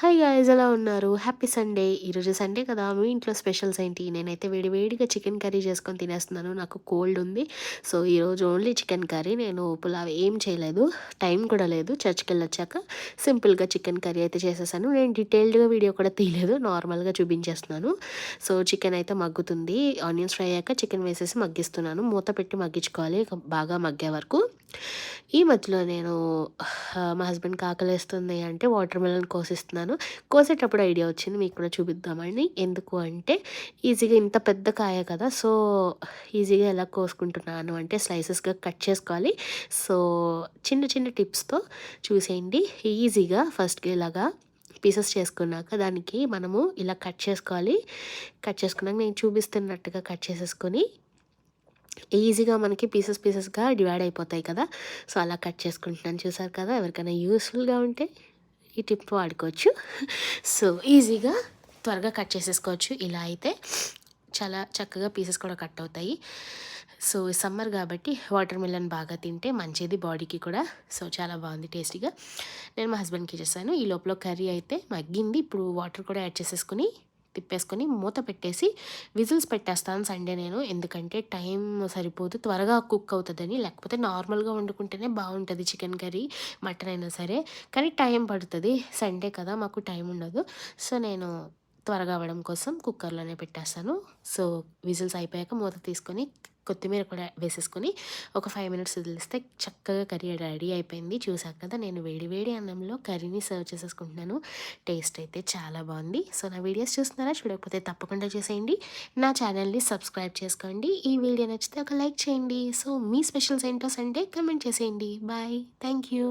Hi guys ఎలా ఉన్నారు? Happy Sunday ఈరోజు సండే కదా. మీ ఇంట్లో స్పెషల్స్ ఏంటి? నేనైతే వేడి వేడిగా చికెన్ కర్రీ చేసుకొని తినేస్తున్నాను. నాకు కోల్డ్ ఉంది. సో ఈరోజు ఓన్లీ చికెన్ కర్రీ నేను పులావ్ ఏం చేయలేదు. టైం కూడా లేదు. చర్చ్కి వెళ్ళొచ్చాక సింపుల్గా చికెన్ కర్రీ అయితే చేసేసాను. నేను డీటెయిల్డ్గా వీడియో కూడా తీయలేదు. నార్మల్గా చూపించేస్తున్నాను. సో చికెన్ అయితే మగ్గుతుంది. ఆనియన్స్ ఫ్రై అయ్యాక చికెన్ వేసేసి మగ్గిస్తున్నాను. మూత పెట్టి మగ్గించుకోవాలి. బాగా మగ్గే వరకు. ఈ మధ్యలో నేను మా హస్బెండ్ కాకలేస్తుంది అంటే వాటర్ మెలన్ కోసిస్తున్నాను. కోసేటప్పుడు ఐడియా వచ్చింది మీకు కూడా చూపిద్దామని ఎందుకు అంటే ఈజీగా ఇంత పెద్ద కాయ కదా సో ఈజీగా ఎలా కోసుకుంటున్నాను అంటే స్లైసెస్గా కట్ చేసుకోవాలి. సో చిన్న చిన్న టిప్స్తో చూసేయండి. ఈజీగా ఫస్ట్గా ఇలాగా పీసెస్ చేసుకున్నాక దానికి మనము ఇలా కట్ చేసుకోవాలి. కట్ చేసుకున్నాక నేను చూపిస్తున్నట్టుగా కట్ చేసేసుకొని ఈజీగా మనకి పీసెస్ పీసెస్గా డివైడ్ అయిపోతాయి కదా సో అలా కట్ చేసుకుంటున్నాను. చూసారు కదా ఎవరికైనా యూస్ఫుల్గా ఉంటే ఈ టిప్ వాడుకోవచ్చు. సో ఈజీగా త్వరగా కట్ చేసేసుకోవచ్చు. ఇలా అయితే చాలా చక్కగా పీసెస్ కూడా కట్ అవుతాయి. సో సమ్మర్ కాబట్టి వాటర్ మిలన్ బాగా తింటే మంచిది బాడీకి కూడా. సో చాలా బాగుంది టేస్టీగా. నేను మా హస్బెండ్కి చేశాను. ఈ లోపల కర్రీ అయితే మగ్గింది. ఇప్పుడు వాటర్ కూడా యాడ్ చేసేసుకుని తిప్పేసుకొని మూత పెట్టేసి విజిల్స్ పెట్టేస్తాను సండే నేను. ఎందుకంటే టైం సరిపోదు త్వరగా కుక్ అవుతుందని. లేకపోతే నార్మల్గా వండుకుంటేనే బాగుంటుంది చికెన్ కర్రీ మటన్ అయినా సరే. కానీ టైం పడుతుంది. సండే కదా మాకు టైం ఉండదు. సో నేను త్వరగా అవ్వడం కోసం కుక్కర్లోనే పెట్టేస్తాను. సో విజిల్స్ అయిపోయాక మూత తీసుకొని కొత్తిమీర కూడా వేసేసుకొని ఒక ఫైవ్ మినిట్స్ వదిలిస్తే చక్కగా కర్రీ రెడీ అయిపోయింది. చూసాక కదా నేను వేడి వేడి అన్నంలో కర్రీని సర్వ్ చేసేసుకుంటున్నాను. టేస్ట్ అయితే చాలా బాగుంది. సో నా వీడియోస్ చూస్తున్నారా? చూడకపోతే తప్పకుండా చేసేయండి. నా ఛానల్ని సబ్స్క్రైబ్ చేసుకోండి. ఈ వీడియో నచ్చితే ఒక లైక్ చేయండి. సో మీ స్పెషల్స్ ఏంటో సండే కమెంట్ చేసేయండి. Bye thank you